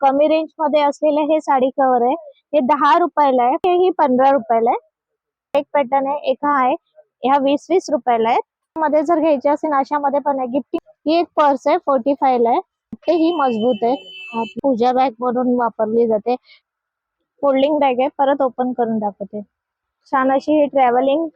कमी रेंजमध्ये असलेले हे साडी कव्हर आहे. हे दहा रुपयाला आहे हेही पंधरा रुपयाला आहे. एक पॅटर्न आहे एक हा आहे. ह्या वीस वीस रुपयाला आहे मध्ये जर घ्यायचे असेल अशामध्ये पण आहे. गिफ्टिंग ही एक पर्स आहे फोर्टी फायला आहे. ते ही मजबूत आहे. पूजा बॅग म्हणून वापरली जाते. फोल्डिंग बॅग आहे परत ओपन करून दाखवते. छान अशी ही ट्रॅव्हलिंग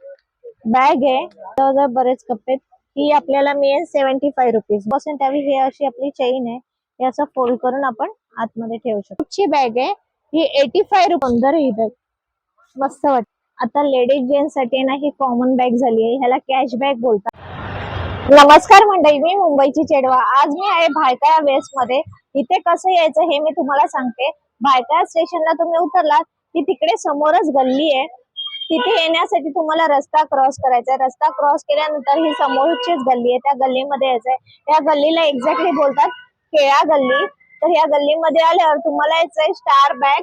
बॅग आहे. जवळजवळ बरेच कप्पे ही आपल्याला मिळेल सेव्हन्टी फाय रुपीज बसून त्यावेळी हे अशी आपली चेन आहे. हे असं फोल्ड करून आपण आतमध्ये ठेवू शकतो. ची बॅग आहे. ही एटी फाय रुपये ही बॅग मस्त वाटत. आता लेडीज जेंट्ससाठी ना ही कॉमन बॅग झाली आहे. ह्याला कॅश बॅग बोलतात. नमस्कार मंडळी मी मुंबईची चेडवा. आज मी आहे भायखळा वेस्टमध्ये. इथे कसं यायचं हे मी तुम्हाला सांगते. भायखळा स्टेशनला तुम्ही उतरलात की तिकडे समोरच गल्ली आहे. तिथे येण्यासाठी तुम्हाला रस्ता क्रॉस करायचा आहे. रस्ता क्रॉस केल्यानंतर ही समोरचीच गल्ली आहे. त्या गल्लीमध्ये यायचंय. त्या गल्लीला एक्झॅक्टली बोलतात केळा गल्ली. तर या गल्लीमध्ये आल्यावर तुम्हाला यायचंय स्टार बॅग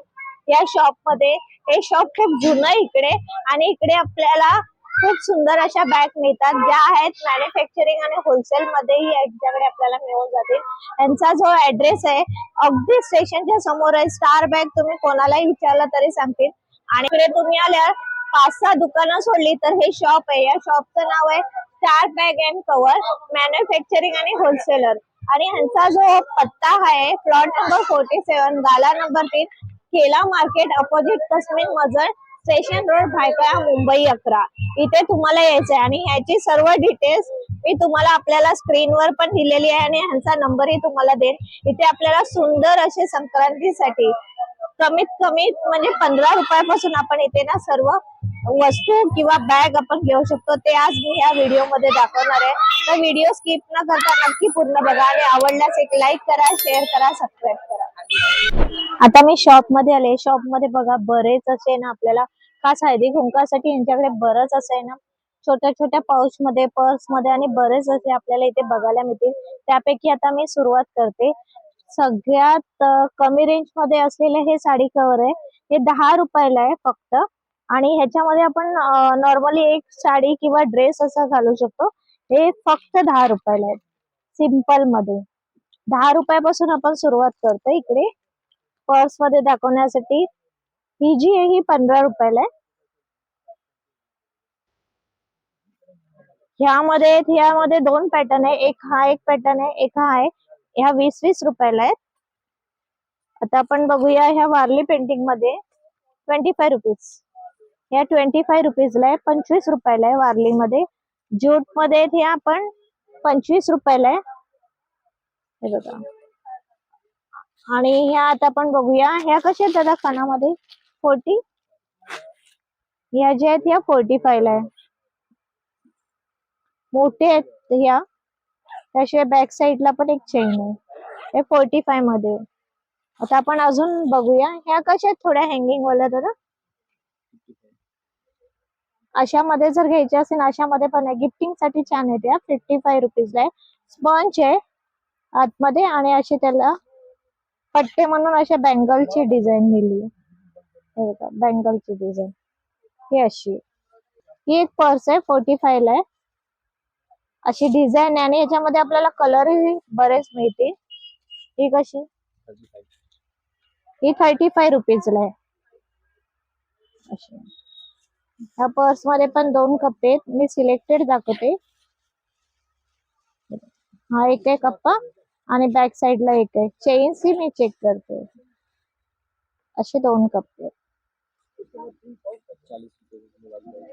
या शॉपमध्ये. हे शॉप खूप जुनं आहे इकडे आणि इकडे आपल्याला खूप सुंदर अशा बॅग मिळतात. ज्या आहेत मॅन्युफॅक्चरिंग आणि होलसेल मध्येही यांच्याकडे आपल्याला मिळून जातील. यांचा जो ऍड्रेस आहे अगदी स्टेशनच्या समोर आहे. स्टार बॅग तुम्ही कोणालाही विचारलं तरी सांगतील. आणि इकडे तुम्ही आल्यावर पाच सहा दुकानं सोडली तर हे शॉप आहे. या शॉपचं नाव आहे star bag and cover manufacturing आणि होलसेलर आणि ह्यांचा जो पत्ता आहे प्लॉट नंबर फोर्टी सेवन गाला नंबर तीन केला मार्केट अपोजिट कस्मिन मजर स्टेशन रोड भायखळा मुंबई अकरा. इथे तुम्हाला यायचंय. आणि ह्याची सर्व डिटेल्स मी तुम्हाला आपल्याला स्क्रीनवर पण दिलेली आहे आणि ह्यांचा नंबरही तुम्हाला देईन. इथे आपल्याला सुंदर असे संक्रांतीसाठी कमीत कमी म्हणजे पंधरा रुपयापासून आपण इथे ना सर्व वस्तू किंवा बॅग आपण घेऊ शकतो. ते आज मी या व्हिडिओमध्ये दाखवणार आहे. तर व्हिडिओ स्किप न करता नक्की पूर्ण बघा आणि आवडल्यास एक लाईक करा शेअर करा सबस्क्राईब करा. आता मी शॉपमध्ये आले. शॉपमध्ये बघा बरेच असे ना आपल्याला खास हळदी कुंकासाठी यांच्याकडे बरंच असं आहे ना छोट्या छोट्या पाऊच मध्ये पर्समध्ये आणि बरेच असे आपल्याला इथे बघायला मिळतील. त्यापैकी आता मी सुरुवात करते. सगळ्यात कमी रेंजमध्ये असलेले हे साडी कव्हर आहे. हे दहा रुपयाला आहे फक्त. आणि ह्याच्यामध्ये आपण नॉर्मली एक साडी किंवा ड्रेस असा घालू शकतो. हे फक्त दहा रुपयाला आहे सिंपलमध्ये. दहा रुपयापासून आपण सुरुवात करतो इकडे. पर्समध्ये दाखवण्यासाठी. ही जी आहे ही पंधरा रुपयाला आहे. ह्यामध्ये ह्यामध्ये दोन पॅटर्न आहे. एक हा एक पॅटर्न आहे एक हा आहे. ह्या वीस वीस रुपयाला आहेत. आता आपण बघूया ह्या वारली पेंटिंगमध्ये. ट्वेंटी फाय रुपीज ह्या ट्वेंटी फाय रुपीजला आहे पंचवीस रुपयाला आहे वारलीमध्ये. ज्यूटमध्ये ज्यूटमध्ये आहेत ह्या आपण पंचवीस रुपयाला आहे. हे बघा. आणि ह्या आता आपण बघूया ह्या कशा आहेत दादा खानामध्ये? फोर्टी? ह्या ज्या आहेत ह्या फोर्टी फायला आहे. मोठे आहेत ह्या. त्याशिवाय बॅक साईडला पण एक चेन आहे. हे फोर्टी फायमध्ये. आता आपण अजून बघूया ह्या कशा आहेत? थोड्या हँगिंग वाल्या दादा. अशामध्ये जर घ्यायचे असेल अशामध्ये पण आहे. गिफ्टिंगसाठी छान आहे त्या फिफ्टी फाय रुपीजला आहे. स्पंज आहे आतमध्ये आणि असे त्याला पट्टे म्हणून अशा बँगलची डिझाईन दिली बँगलची डिझाईन. ही अशी. ही एक पर्स आहे फोर्टी फाय ला आहे. अशी डिझाईन आहे आणि याच्यामध्ये आपल्याला कलरही बरेच मिळतील. ही कशी? ही थर्टी फाय रुपीजला आहे. अशी. ह्या पर्समध्ये पण दोन कप्पे आहेत. मी सिलेक्टेड दाखवते. हा एक आहे कप्पा आणि बॅक साइडला एक आहे. चेन्स ही मी चेक करते. असे दोन कप्पे आहेत.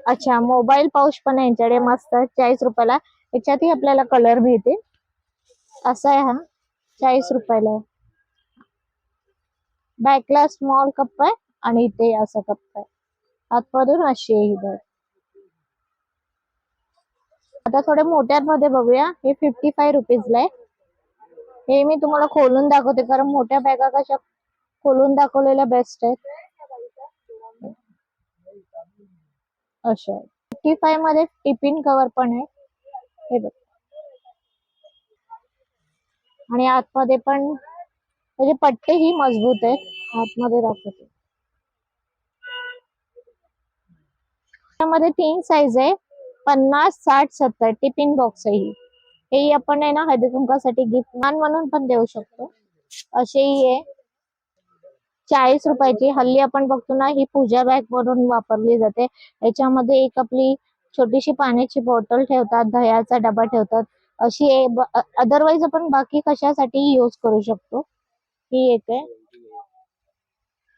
अच्छा मोबाईल पाऊच पण यांच्याकडे. मस्त चाळीस रुपयाला. याच्यातही आपल्याला कलर भेटते असा आहे हा. चाळीस रुपयाला आहे. बॅकला स्मॉल कप आहे आणि इथे असा कप आहे. आतमधून अशी आहे ही बॅग आता थोड्या मोठ्यांमध्ये बघूया. हे फिफ्टी फाय रुपीजला आहे. हे मी तुम्हाला खोलून दाखवते कारण मोठ्या बॅगा कशा खोलून दाखवलेल्या बेस्ट आहेत. अशा फिफ्टी फायमध्ये टिफिन कव्हर पण आहे. हे बघ. आणि आतमध्ये पण म्हणजे त्याचे पट्टे ही मजबूत आहेत आतमध्ये दाखवते. त्यामध्ये तीन साईज आहे. पन्नास साठ सत्तर. टिफिन बॉक्स आहे ही. हेही आपण आहे ना हळदी कुंकासाठी गिफ्ट मान म्हणून पण देऊ शकतो. असेही आहे. चाळीस रुपयाची हल्ली आपण बघतो ना ही पूजा बॅग म्हणून वापरली जाते. याच्यामध्ये एक आपली छोटीशी पाण्याची बॉटल ठेवतात दह्याचा डबा ठेवतात. अशी अदरवाईज आपण बाकी कशासाठी यूज करू शकतो? ही एक आहे.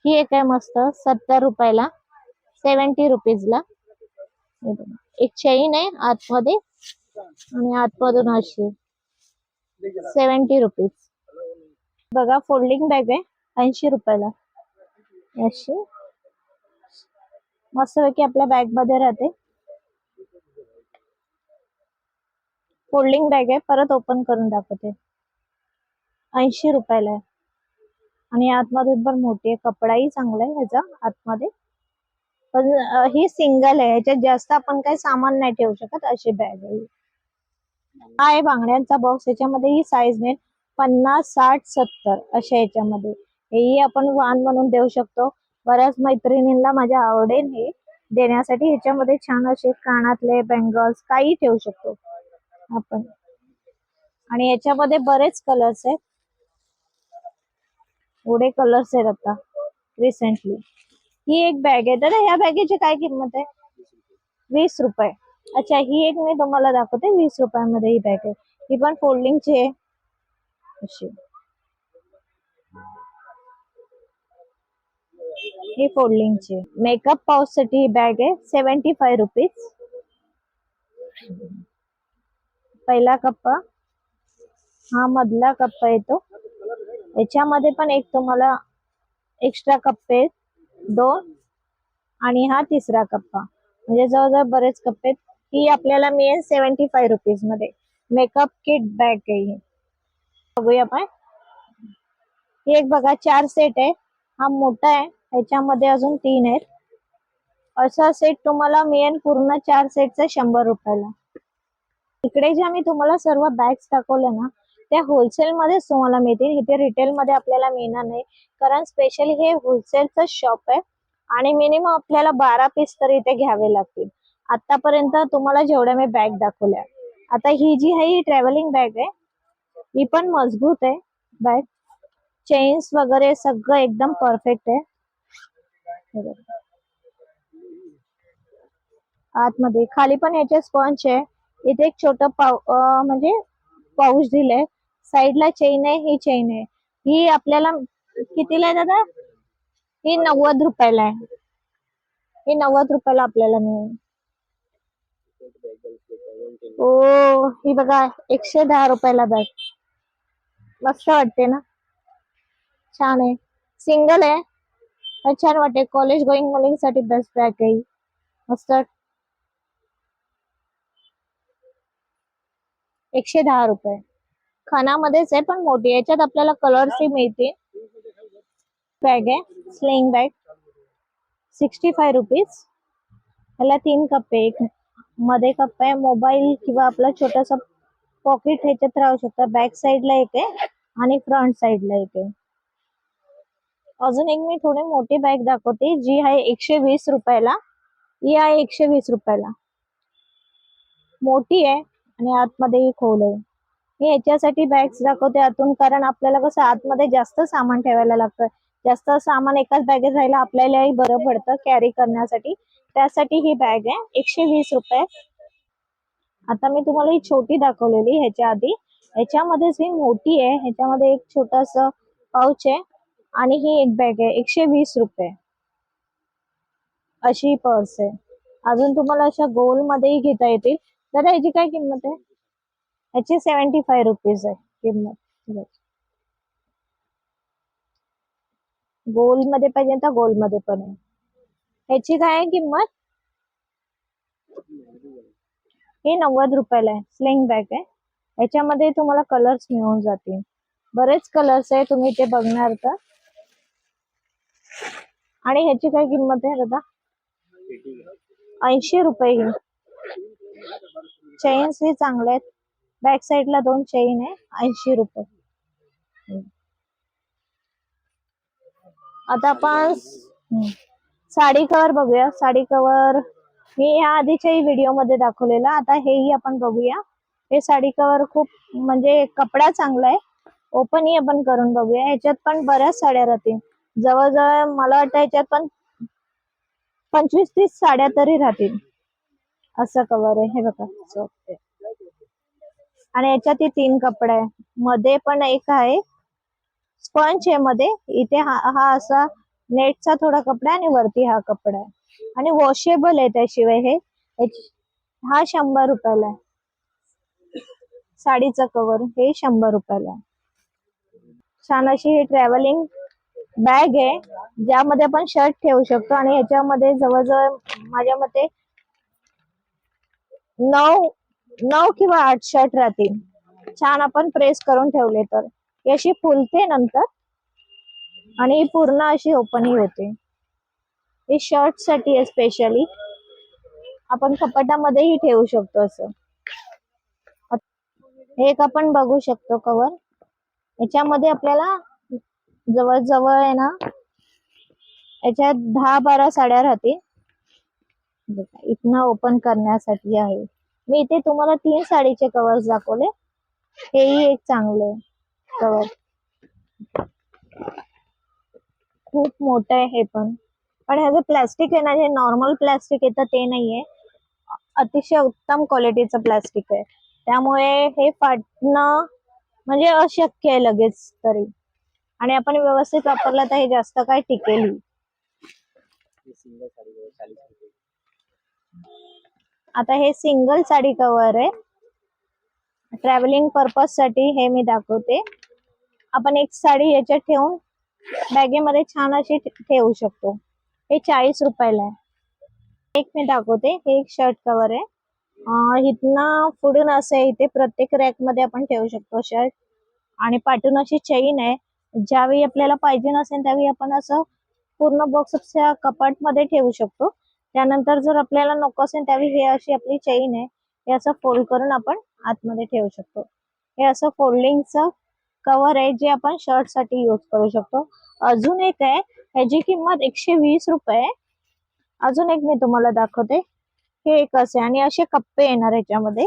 ही एक आहे मस्त. सत्तर रुपयाला. सेवन्टी रुपीजला हे बघा. एक चेन आहे आतमध्ये. आणि आतमधून अशी. Seventy rupees. बघा फोल्डिंग बॅग आहे ऐंशी रुपयाला. अशी. मस्तपैकी आपल्या बॅगमध्ये राहते. फोल्डिंग बॅग आहे परत ओपन करून दाखवते. ऐंशी रुपयाला आहे. आणि आतमधून पण मोठी आहे कपडाही चांगला आहे ह्याचा आतमध्ये. पण ही सिंगल आहे. याच्यात जास्त आपण काही सामान नाही ठेवू शकत अशी बॅग आहे हा. आहे बांगड्यांचा बॉक्स याच्यामध्ये ही साईज नाही पन्नास साठ सत्तर अशा याच्यामध्ये. हेही आपण वाण म्हणून देऊ शकतो. बऱ्याच मैत्रिणींना माझ्या आवडेल हे देण्यासाठी ह्याच्यामध्ये छान असे कानातले बँगल्स काही ठेवू शकतो आपण. आणि याच्यामध्ये बरेच कलर्स आहेत. एवढे कलर्स आहेत आता रिसेंटली ही एक बॅग आहे. दादा ह्या बॅगेची काय किंमत आहे? वीस रुपये. अच्छा ही एक मी तुम्हाला दाखवते. वीस रुपयामध्ये ही बॅग आहे. ही पण फोल्डिंगची आहे. अशी. ही फोल्डिंगची मेकअप पाऊससाठी ही बॅग आहे. सेव्हन्टी फाय रुपीज पहिला कप्पा. हा मधला कप्पा येतो याच्यामध्ये पण एक तुम्हाला एक्स्ट्रा कप्पे आहेत. दोन आणि हा तिसरा कप्पा. म्हणजे जवळजवळ बरेच कप्पे ही आपल्याला मिळेल सेव्हन्टी फाय रुपीजमध्ये मेकअप किट बॅग आहे बघूया आपण. ही एक बघा चार सेट आहे हा मोठा आहे. ह्याच्यामध्ये अजून तीन आहेत. असा सेट तुम्हाला मिळेल पूर्ण चार सेटचा शंभर रुपयाला. इकडे ज्या मी तुम्हाला सर्व बॅग्स दाखवल्या ना त्या होलसेल मध्येच तुम्हाला मिळतील. इथे रिटेल मध्ये आपल्याला मिळणार नाही. कारण स्पेशली हे होलसेलचं शॉप आहे. आणि मिनिमम आपल्याला बारा पीस तरी इथे घ्यावे लागतील. आतापर्यंत तुम्हाला जेवढ्या मी बॅग दाखवल्या. आता ही जी आहे ही ट्रॅव्हलिंग बॅग आहे. ही पण मजबूत आहे. बॅग चेन्स वगैरे सगळं एकदम परफेक्ट आहे. आतमध्ये. खाली पण याचे स्पंच आहे. इथे एक छोट पाऊ म्हणजे पाऊच दिलंय. साईडला चेन आहे ही चेन आहे. ही आपल्याला कितीला आहे दादा? ही नव्वद रुपयाला आहे. ही नव्वद रुपयाला आपल्याला मिळेल. ओ ही बघा एकशे दहा रुपयाला बॅग मस्त वाटते ना? छान आहे. सिंगल आहे. छान वाटते. कॉलेज गोईंग मुलींसाठी बेस्ट बॅग आहे मस्त. एकशे दहा रुपये. खानामध्येच आहे पण मोठी याच्यात आपल्याला कलर्सही मिळतील. बॅग आहे sling bag sixty five rupees ह्याला तीन कप आहे. एक मध्ये कप आहे मोबाईल किंवा आपला छोटासा पॉकेट ह्याच्यात राहू शकतात बॅक साईडला एक आहे आणि फ्रंट साईडला एक आहे. अजून एक मी थोडी मोठी बॅग दाखवते जी आहे एकशे वीस रुपयाला. ही आहे एकशे वीस रुपयाला. मोठी आहे आणि आतमध्ये खोल आहे. मी याच्यासाठी बॅग्स दाखवते आतून कारण आपल्याला कसं आतमध्ये जास्त सामान ठेवायला लागतं. जास्त सामान एकाच बॅगेत राहिलं आपल्यालाही बरं पडतं कॅरी करण्यासाठी. त्यासाठी ही बॅग आहे एकशे वीस रुपये. आता मी तुम्हाला ही छोटी दाखवलेली ह्याच्या आधी. ह्याच्यामध्येच ही मोठी आहे ह्याच्यामध्ये एक छोटस पाऊच आहे आणि ही एक बॅग आहे एकशे वीस रुपये. अशी पर्स आहे. अजून तुम्हाला अशा गोल मध्येही घेता येतील. दादा ह्याची काय किंमत आहे? ह्याची सेव्हन्टी फाय रुपीज आहे किंमत. गोलमध्ये पाहिजे तर गोलमध्ये पण आहे. ह्याची काय आहे किंमत? हे नव्वद रुपयाला आहे. स्लिंग बॅग आहे. ह्याच्यामध्ये तुम्हाला कलर्स मिळून जातील. बरेच कलर्स आहे. तुम्ही ते बघणार तर. आणि ह्याची काय किंमत आहे दादा? ऐंशी रुपये. चैन्स चेन्स चांगले आहेत. बॅक साईडला दोन चेन आहे ऐंशी रुपये. आता आपण साडी कवर बघूया. साडी कवर मी ह्या आधीच्याही व्हिडिओमध्ये दाखवलेला. आता हेही आपण बघूया. हे साडी कवर खूप म्हणजे कपडा चांगला आहे. ओपनही आपण करून बघूया. ह्याच्यात पण बऱ्याच साड्या राहतील. जवळजवळ मला वाटतं याच्यात पण पंचवीस तीस साड्या तरी राहतील. असं कवर आहे. हे बघा. आणि याच्यात तीन कपडे आहे. मध्ये पण एक आहे. स्पंज आहे मध्ये. इथे हा हा असा नेटचा थोडा कपडा आहे आणि वरती हा कपडा आहे. आणि वॉशेबल आहे त्याशिवाय हे. हा शंभर रुपयाला आहे. साडीचा कवर हे शंभर रुपयाला आहे. छान अशी ही ट्रॅव्हलिंग बॅग आहे. ज्यामध्ये आपण शर्ट ठेवू शकतो. आणि ह्याच्यामध्ये जवळजवळ माझ्या मते नऊ नऊ किंवा आठ शर्ट राहतील. छान आपण प्रेस करून ठेवले तर. अशी फुलते नंतर. आणि पूर्ण अशी ओपनही होते. हे शर्टसाठी आहे स्पेशली आपण कपाटामध्येही ठेवू शकतो असं. हे एक आपण बघू शकतो कवर याच्यामध्ये आपल्याला जवळ जवळ आहे ना याच्यात दहा बारा साड्या राहतील. इथनं ओपन करण्यासाठी आहे. मी इथे तुम्हाला तीन साडीचे कवर्स दाखवले. हेही एक चांगले कवर खूप मोठं आहे हे पण. पण ह्याचं प्लॅस्टिक आहे ना जे नॉर्मल प्लॅस्टिक येतं ते नाहीये. अतिशय उत्तम क्वालिटीचं प्लॅस्टिक आहे. त्यामुळे हे फाटणं म्हणजे अशक्य आहे लगेच तरी. आणि आपण व्यवस्थित वापरलं तर हे जास्त काय टिकेल सिंगल साड़ी को चालीस रुपए आता हे सिंगल साडी कव्हर आहे. ट्रॅव्हलिंग पर्पजसाठी हे मी दाखवते. आपण एक साडी याच्यात ठेवून बॅगेमध्ये छान अशी ठेवू शकतो. हे चाळीस रुपयाला आहे. एक मी दाखवते. हे एक शर्ट कव्हर आहे. इथनं पुढून असं आहे इथे प्रत्येक रॅकमध्ये आपण ठेवू शकतो शर्ट आणि पाठून अशी चेन आहे. ज्यावेळी आपल्याला पाहिजे नसेल त्यावेळी आपण असं पूर्ण बॉक्सच्या कपाटमध्ये ठेवू शकतो. त्यानंतर जर आपल्याला नको असेल त्यावेळी हे अशी आपली चेन आहे हे असं फोल्ड करून आपण आतमध्ये ठेवू शकतो. हे असं फोल्डिंगचं कव्हर आहे जे आपण शर्टसाठी यूज करू शकतो. अजून एक आहे ह्याची किंमत एकशे वीस रुपये. आहे. अजून एक मी तुम्हाला दाखवते. हे एक असे आणि असे कप्पे येणार याच्यामध्ये.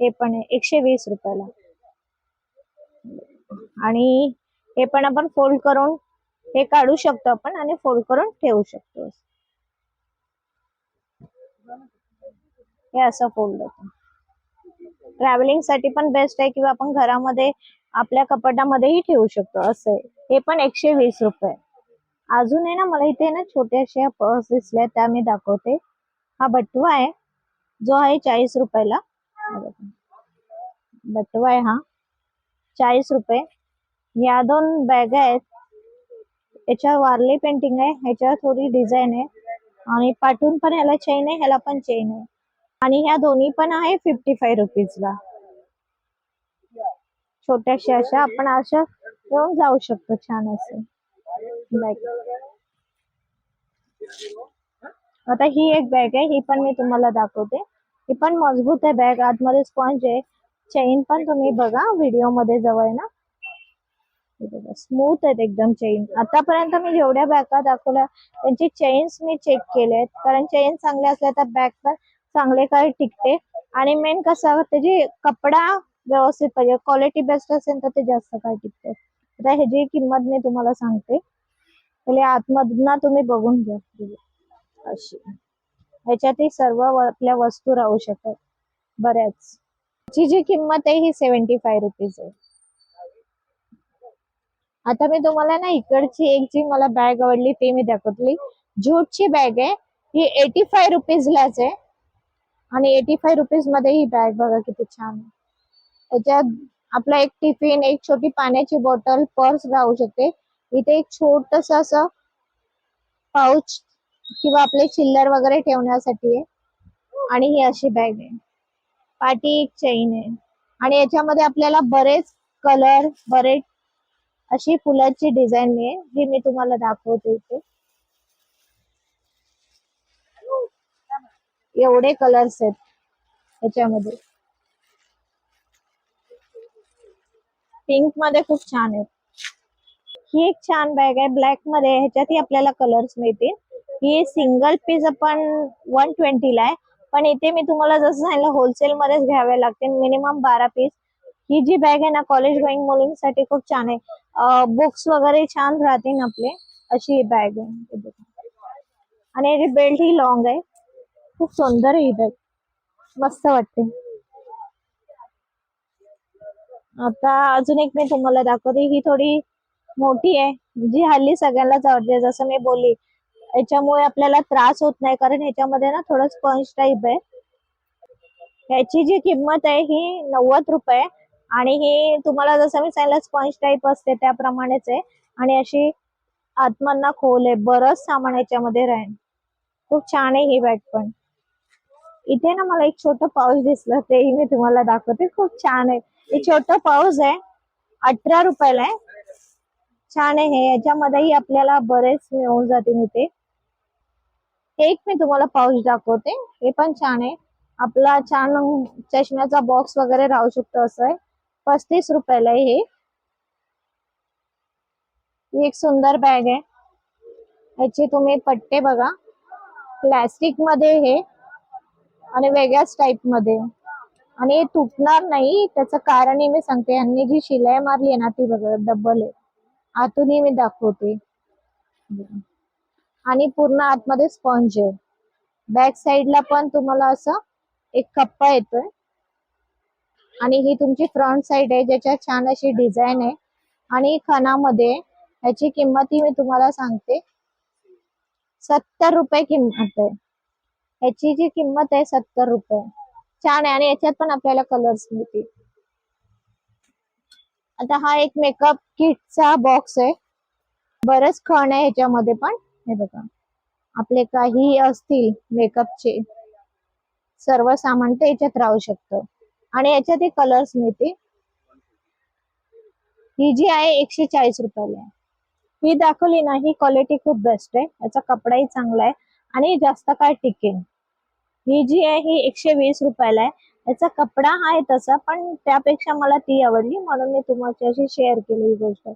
हे पण आहे एकशे वीस रुपयाला. आणि हे पण आपण फोल्ड करून हे काढू शकतो आपण आणि फोल्ड करून ठेवू शकतो. हे असं फोल्ड होतं. ट्रॅव्हलिंगसाठी पण बेस्ट आहे किंवा आपण घरामध्ये आपल्या कपाटामध्येही ठेवू शकतो असं आहे. हे पण एकशे वीस रुपये. अजून आहे ना मला इथे ना छोट्याशा पर्स दिसल्या त्या मी दाखवते. हा बटवा आहे. जो आहे चाळीस रुपयाला. बटवा आहे हा. चाळीस रुपये. या दोन बॅग आहेत. याच्यावर वारली पेंटिंग आहे. ह्याच्यावर थोडी डिझाईन आहे. आणि पाठून पण ह्याला चेन आहे ह्याला पण चेन आहे. आणि ह्या दोन्ही पण आहे फिफ्टी फाय रुपीजला छोट्याशा अशा आपण अशा घेऊन जाऊ शकतो छान असे. बॅग आता ही एक बॅग आहे ही पण मी तुम्हाला दाखवते. ही पण मजबूत आहे बॅग आतमध्ये स्पॉन्ज आहे. चेन पण तुम्ही बघा व्हिडिओमध्ये जवळ आहे ना. स्मूथ आहेत एकदम चेन आतापर्यंत मी जेवढ्या बॅगा दाखवल्या त्यांची चेन्स मी चेक केले आहेत कारण चेन चांगल्या असल्या तर बॅग पण चांगले काय टिकते. आणि मेन कसं त्याची कपडा व्यवस्थित पाहिजे क्वालिटी बेस्ट असेल तर ते जास्त काय टिकते. आता ह्याची किंमत मी तुम्हाला सांगते पहिले आतमधनं तुम्ही बघून घ्या. अशी. ह्याच्यातही सर्व आपल्या वस्तू राहू शकतात. बऱ्याच. ची जी किंमत आहे ही सेव्हन्टी फाय रुपीज आहे. आता मी तुम्हाला ना इकडची एक जी मला बॅग आवडली ती मी दाखवली झूटची बॅग आहे ही एटी फाय रुपीजलाच आहे. आणि एटी फाय रुपीजमध्ये ही बॅग बघा किती छान आहे. त्याच्यात आपला एक टिफिन एक छोटी पाण्याची बॉटल पर्स राहू शकते. इथे एक छोटस असं पाऊच किंवा आपले चिल्लर वगैरे ठेवण्यासाठी आहे. आणि ही अशी बॅग आहे. पाठी एक चेन आहे. आणि याच्यामध्ये आपल्याला बरेच कलर बरेच अशी फुलाची डिझाईन आहे जी मी तुम्हाला दाखवते इथे. एवढे कलर्स आहेत याच्यामध्ये पिंकमध्ये खूप छान आहे ही एक छान बॅग आहे. ब्लॅकमध्ये ह्याच्यातही आपल्याला कलर्स मिळतील. ही सिंगल पीस आपण वन ट्वेंटीला आहे. पण इथे मी तुम्हाला जसं सांगितलं होलसेल मध्येच घ्यावे लागते मिनिमम बारा पीस ही जी बॅग आहे ना कॉलेज गोईंग मुलींसाठी खूप छान आहे. बुक्स वगैरे छान राहतील आपले. अशी बॅग आहे. आणि याची बेल्ट ही लॉंग आहे. खूप सुंदर आहे ही मस्त वाटते आता अजून एक मी तुम्हाला दाखवते ही थोडी मोठी आहे जी हल्ली सगळ्यांनाच आवडते जसं मी बोलली. याच्यामुळे आपल्याला त्रास होत नाही कारण ह्याच्यामध्ये ना थोडं स्पंज टाईप आहे. ह्याची जी किंमत आहे ही नव्वद रुपये. आणि ही तुम्हाला जसं मी सांगितलं स्पंज टाईप असते त्याप्रमाणेच आहे. आणि अशी आत्मांना खोल आहे बरंच सामान याच्यामध्ये राहील. खूप छान आहे ही बॅग पण. इथे ना मला एक छोटं पाऊस दिसलं तेही मी तुम्हाला दाखवते. खूप छान आहे. हे छोटं पाऊस आहे. अठरा रुपयाला आहे. छान आहे हे. याच्यामध्येही आपल्याला बरेच मिळून जातील इथे. एक मी तुम्हाला पाऊस दाखवते. हे पण छान आहे. आपला छान चष्म्याचा बॉक्स वगैरे राहू शकतो असं आहे. पस्तीस रुपयाला आहे हे. एक सुंदर बॅग आहे. याचे तुम्ही पट्टे बघा. प्लॅस्टिकमध्ये हे आणि वेगळ्याच टाईपमध्ये. आणि हे तुटणार नाही त्याचं कारणही मी सांगते. यांनी जी शिलाई मारली आहे ना ती बघा डबल आहे. आतूनही मी दाखवते. आणि पूर्ण आतमध्ये स्पॉन्ज आहे. बॅक साइडला पण तुम्हाला असं एक कप्पा येतोय. आणि ही तुमची फ्रंट साइड आहे ज्याच्यात छान अशी डिझाईन आहे. आणि खणामध्ये ह्याची किंमतही मी तुम्हाला सांगते. सत्तर रुपये किंमत आहे. ह्याची जी किंमत आहे सत्तर रुपये. छान आहे. आणि याच्यात पण आपल्याला कलर्स मिळतील. आता हा एक मेकअप किटचा बॉक्स आहे. बरच खण आहे ह्याच्यामध्ये पण. हे बघा. आपले काही असतील मेकअपचे सर्व सामान ते याच्यात राहू शकतं. आणि याच्यात कलर्स मिळते ही जी आहे एकशे चाळीस रुपयाला आहे. ही दाखवली ना ही क्वालिटी खूप बेस्ट आहे. याचा कपडाही चांगला आहे. आणि जास्त काय टिकेल. ही जी आहे ही एकशे वीस रुपयाला आहे. याचा कपडा आहे तसा पण त्यापेक्षा मला ती आवडली. म्हणून मी तुमच्याशी शेअर केली ही गोष्ट.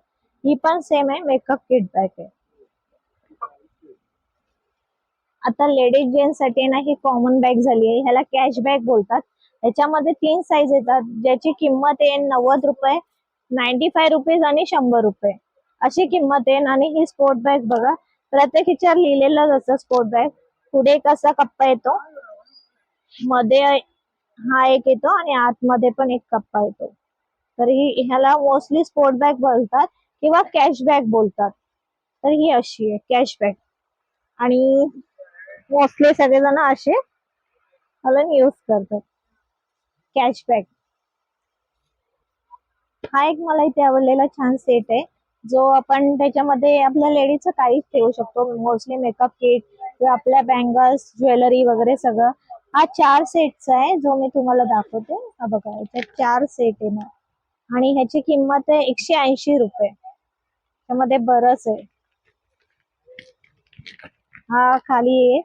ही पण सेम आहे मेकअप किट बॅग आहे. आता लेडीज जेंट्ससाठी ना ही कॉमन बॅग झाली आहे. ह्याला कॅश बॅग बोलतात. याच्यामध्ये तीन साईज येतात. ज्याची किंमत आहे नव्वद रुपये नाईन्टी फाय रुपीज आणि शंभर रुपये. अशी किंमत आहे. आणि ही स्पोर्ट बॅग बघा. प्रत्येक हिच्यावर लिहिलेलंच असतं स्पोर्ट बॅग पुढे कसा कप्पा येतो मध्ये हा एक येतो आणि आतमध्ये पण एक कप्पा येतो. तर ही ह्याला मोस्टली स्पोर्ट बॅग बोलतात किंवा कॅशबॅग बोलतात. तर ही अशी आहे कॅशबॅक आणि मोस्टली सगळेजण असे हलन यूज करतात. कॅशबॅग हा एक मला इथे आवडलेला छान सेट आहे. जो आपण त्याच्यामध्ये आपल्या लेडीजचं काहीच ठेवू शकतो. मोस्टली मेकअप किट किंवा आपल्या बँगल्स ज्वेलरी वगैरे सगळं. हा चार सेटचा आहे जो मी तुम्हाला दाखवते. हा बघा याच्यात चार सेट आहे ना. आणि ह्याची किंमत आहे एकशे ऐंशी रुपये. त्यामध्ये बरच आहे. हा खाली आहे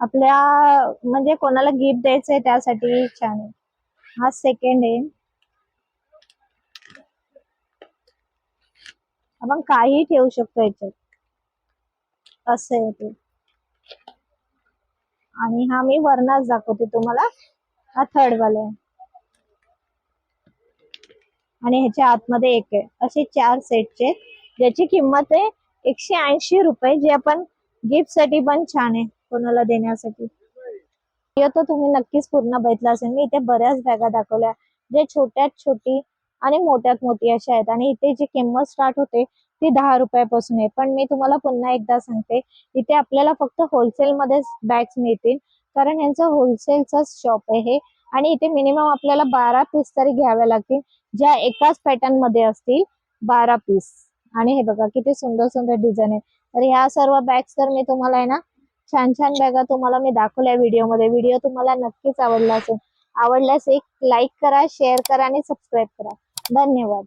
आपल्या म्हणजे कोणाला गिफ्ट द्यायचंय त्यासाठी छान आहे. हा सेकंड आहे. आपण काही ठेवू शकतो याच्यात. असं आहे ते. आणि हा मी वरनाच दाखवते तुम्हाला. हा थर्ड वाला आहे. आणि ह्याच्या आतमध्ये एक आहे. असे चार सेटचे ज्याची किंमत आहे एकशे ऐंशी रुपये जे आपण गिफ्टसाठी पण छान आहे कोणाला देण्यासाठी. तर तुम्ही नक्कीच पूर्ण बघितला असेल. मी इथे बऱ्याच बॅगा दाखवल्या. जे छोट्यात छोटी आणि मोठ्यात मोठी अशा आहेत. आणि इथे जी किंमत स्टार्ट होते ती दहा रुपयापासून आहे. पण मी तुम्हाला पुन्हा एकदा सांगते इथे आपल्याला फक्त होलसेलमध्येच बॅग्स मिळतील. कारण यांचं होलसेलचं शॉप आहे हे. आणि इथे मिनिमम आपल्याला बारा पीस तरी घ्याव्या लागतील ज्या एकाच पॅटर्नमध्ये असतील बारा पीस आणि हे बघा किती सुंदर सुंदर डिझाईन आहे. तर ह्या सर्व बॅग्स तर मी तुम्हाला आहे ना छान छान बॅगा तुम्हाला मी दाखवल्या व्हिडिओमध्ये. व्हिडिओ तुम्हाला नक्कीच आवडला असेल. आवडल्यास एक लाईक करा शेअर करा आणि सबस्क्राईब करा. धन्यवाद.